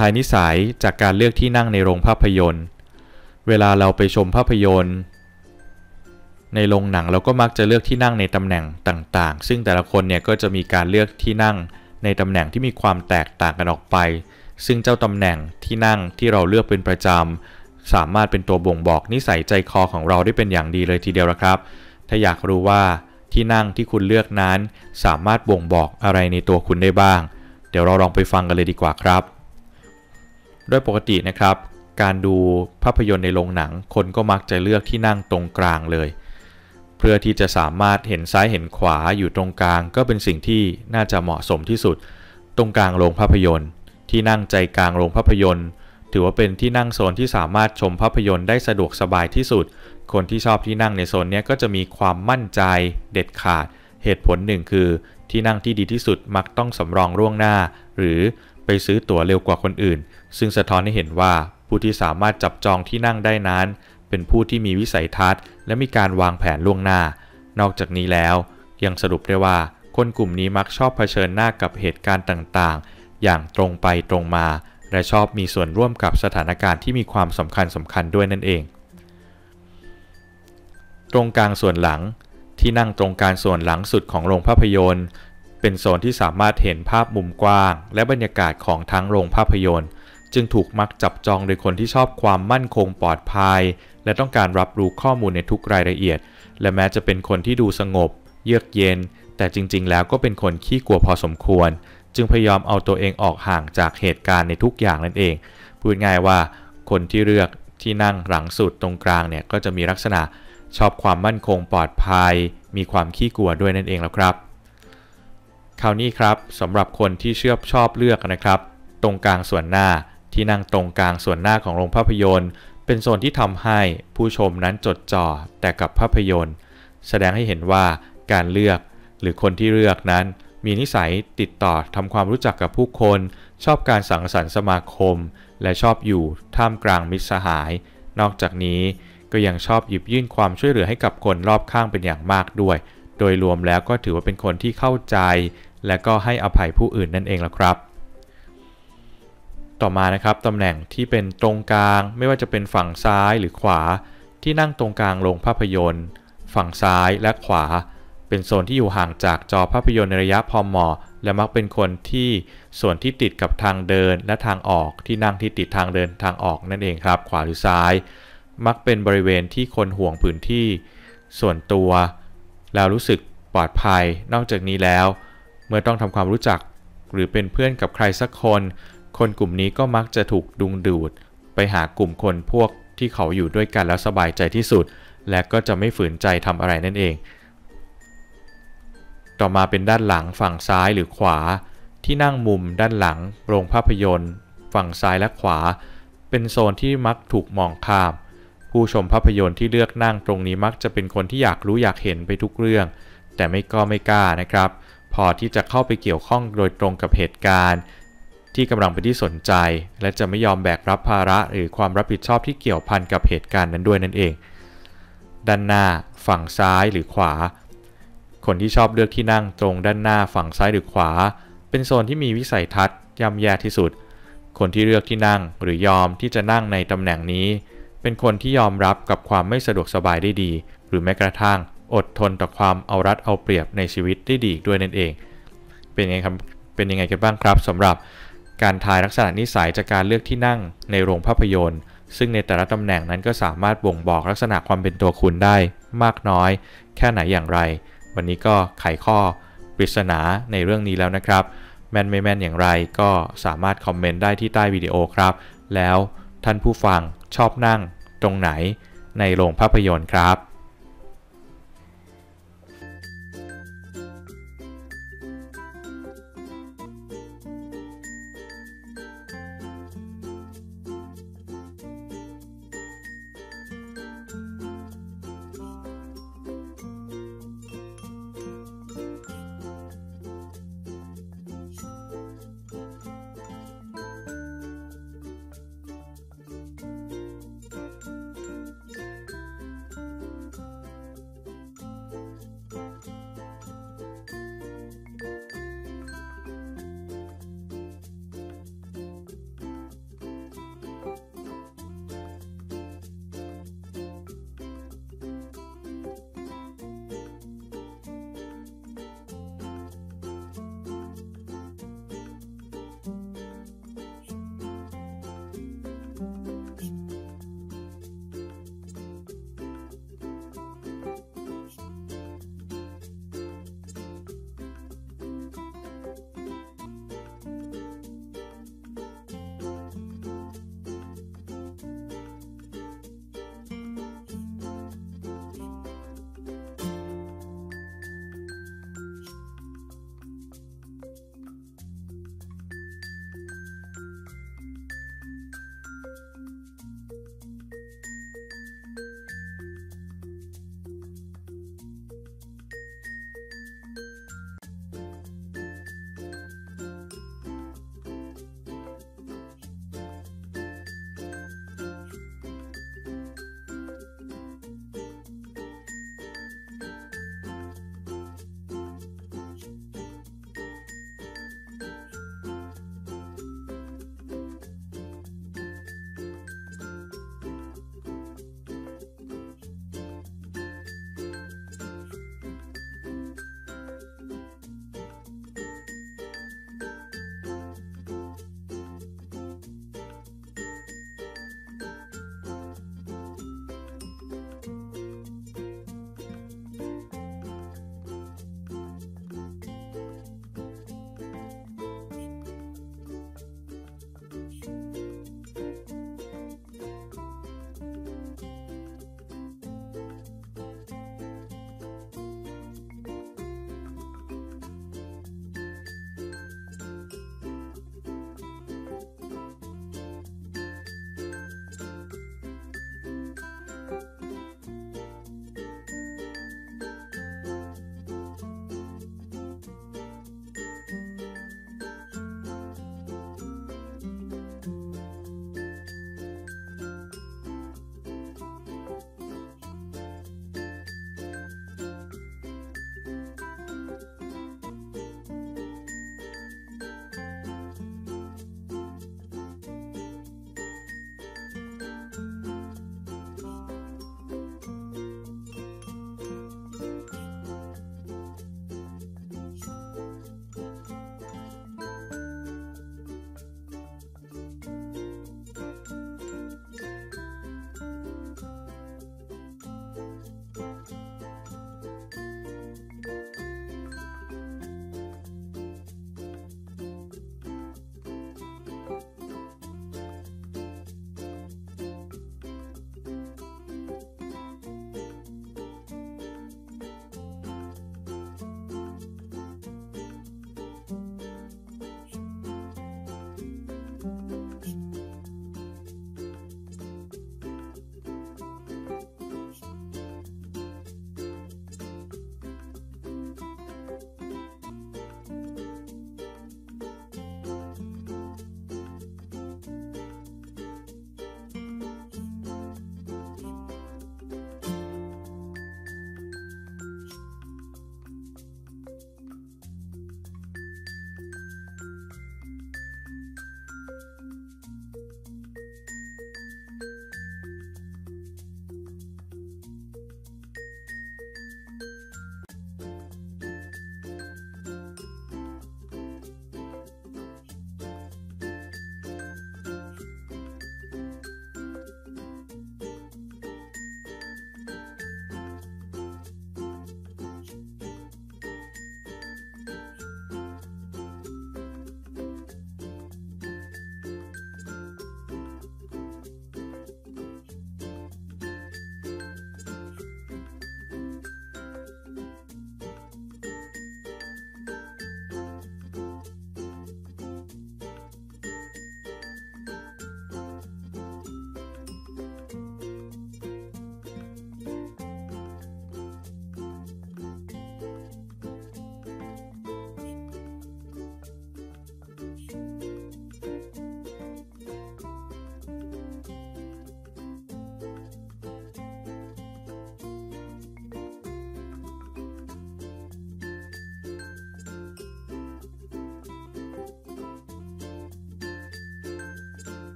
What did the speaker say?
ทายนิสัยจากการเลือกที่นั่งในโรงภาพยนตร์ เวลาเราไปชมภาพยนตร์ ในโรงหนังเราก็มักจะเลือกที่นั่งในตำแหน่งต่างๆ ซึ่งแต่ละคนเนี่ยก็จะมีการเลือกที่นั่งในตำแหน่งที่มีความแตกต่างกันออกไป ซึ่งเจ้าตำแหน่งที่นั่งที่เราเลือกเป็นประจำสามารถเป็นตัวบ่งบอกนิสัยใจคอของเราได้เป็นอย่างดีเลยทีเดียวละครับ ถ้าอยากรู้ว่าที่นั่งที่คุณเลือกนั้น สามารถบ่งบอกอะไรในตัวคุณได้บ้าง เดี๋ยวเราลองไปฟังกันเลยดีกว่าครับ โดยปกตินะครับ การดูภาพยนตร์ในโรงหนัง คนก็มักจะเลือกที่นั่งตรงกลางเลย เพื่อที่จะสามารถเห็นซ้ายเห็นขวาอยู่ตรงกลาง ก็เป็นสิ่งที่น่าจะเหมาะสมที่สุด ตรงกลางโรงภาพยนตร์ ที่นั่งใจกลางโรงภาพยนตร์ ถือว่าเป็นที่นั่งโซนที่สามารถชมภาพยนตร์ได้สะดวกสบายที่สุด คนที่ชอบที่นั่งในโซนนี้ก็จะมีความมั่นใจเด็ดขาด เหตุผลหนึ่งคือที่นั่งที่ดีที่สุดมักต้องสำรองร่วงหน้า หรือ ไปซื้อตั๋วเร็วกว่าคนอื่น ซึ่งสะท้อนให้เห็นว่าผู้ที่สามารถจับจองที่นั่งได้นั้น เป็นผู้ที่มีวิสัยทัศน์ และมีการวางแผนล่วงหน้า นอกจากนี้แล้วยังสรุปได้ว่าคนกลุ่มนี้มักชอบเผชิญหน้ากับเหตุการณ์ต่างๆ อย่างตรงไปตรงมา และชอบมีส่วนร่วมกับสถานการณ์ที่มีความสำคัญสำคัญด้วยนั่นเอง ตรงกลางส่วนหลังที่นั่งตรงกลางส่วนหลังสุดของโรงภาพยนตร์ เป็นโซนที่สามารถเห็นภาพมุมกว้าง และบรรยากาศของทั้งโรงภาพยนตร์ จึงถูกมักจับจองโดยคนที่ชอบความมั่นคงปลอดภัย และต้องการรับรู้ข้อมูลในทุกรายละเอียด และแม้จะเป็นคนที่ดูสงบ เยือกเย็น แต่จริง ๆ แล้วก็เป็นคนขี้กลัวพอสมควร จึงพยายามเอาตัวเองออกห่างจากเหตุการณ์ในทุกอย่างนั่นเอง พูดง่ายว่า คนที่เลือกที่นั่งหลังสุดตรงกลางเนี่ยก็จะมีลักษณะชอบความมั่นคงปลอดภัย มีความขี้กลัวด้วยนั่นเองแล้วครับ คราวนี้ครับสำหรับคนที่เชื่อชอบเลือกนะครับ ตรงกลางส่วนหน้าที่นั่งตรงกลางส่วนหน้าของโรงภาพยนตร์ เป็นโซนที่ทำให้ผู้ชมนั้นจดจ่อแต่กับภาพยนตร์ แสดงให้เห็นว่าการเลือก หรือคนที่เลือกนั้น มีนิสัยติดต่อทำความรู้จักกับผู้คน ชอบการสังสรรค์สมาคม และชอบอยู่ท่ามกลางมิตรสหาย นอกจากนี้ก็ยังชอบหยิบยื่นความช่วยเหลือให้กับคนรอบข้างเป็นอย่างมากด้วย โดยรวมแล้วก็ถือว่าเป็นคนที่เข้าใจ และก็ให้อภัยผู้อื่นนั่นเองละครับ ต่อมานะครับตำแหน่งที่เป็นตรงกลางไม่ว่าจะเป็นฝั่งซ้ายหรือขวา ที่นั่งตรงกลางโรงภาพยนตร์ ฝั่งซ้ายและขวา เป็นโซนที่อยู่ห่างจากจอภาพยนตร์ในระยะพอเหมาะและมักเป็นคนที่ส่วนที่ติดกับทางเดินและทางออกที่นั่งที่ติดทางเดินทางออกนั่นเองครับ ขวาหรือซ้าย มักเป็นบริเวณที่คนห่วงพื้นที่ ส่วนตัว แล้วรู้สึกปลอดภัย นอกจากนี้แล้ว เมื่อต้องทำความรู้จัก หรือเป็นเพื่อนกับใครสักคน คนกลุ่มนี้ก็มักจะถูกดุงดูด ไปหากลุ่มคนพวกที่เขาอยู่ด้วยกันแล้วสบายใจที่สุด และก็จะไม่ฝืนใจทำอะไรนั่นเอง ต่อมาเป็นด้านหลังฝั่งซ้ายหรือขวา ที่นั่งมุมด้านหลัง โรงภาพยนตร์ ฝั่งซ้ายและขวา เป็นโซนที่มักถูกมองข้าม ผู้ชมภาพยนตร์ที่เลือกนั่งตรงนี้มักจะเป็นคนที่อยากรู้อยากเห็นไปทุกเรื่อง แต่ไม่ก็ไม่กล้านะครับพ อที่จะเข้าไปเกี่ยวข้องโดยตรงกับเหตุการณ์ ที่กำลังเป็นที่สนใจ และจะไม่ยอมแบกรับภาระหรือความรับผิดชอบที่เกี่ยวพันกับเหตุการณ์นั้นด้วยนั่นเอง ด้านหน้า ฝั่งซ้ายหรือขวา คนที่ชอบเลือกที่นั่งตรงด้านหน้าฝั่งซ้ายหรือขวา เป็นโซนที่มีวิสัยทัศน์ย่ำแย่ที่สุด คนที่เลือกที่นั่งหรือยอมที่จะนั่งในตำแหน่งนี้ เป็นคนที่ยอมรับกับความไม่สะดวกสบายได้ดี หรือแม้กระทั่ง อดทนต่อความเอารัดเอาเปรียบในชีวิตได้ดีด้วยนั่นเอง เป็นยังไงครับเป็นยังไงกันบ้างครับสำหรับการทายลักษณะนิสัยจากการเลือกที่นั่งในโรงภาพยนตร์ ซึ่งในแต่ละตำแหน่งนั้นก็สามารถบ่งบอกลักษณะความเป็นตัวคุณได้มากน้อย แค่ไหนอย่างไร วันนี้ก็ไขข้อปริศนาในเรื่องนี้แล้วนะครับ แม่นไม่แม่นอย่างไรก็สามารถคอมเมนต์ได้ที่ใต้วิดีโอครับ แล้วท่านผู้ฟังชอบนั่งตรงไหนในโรงภาพยนตร์ครับ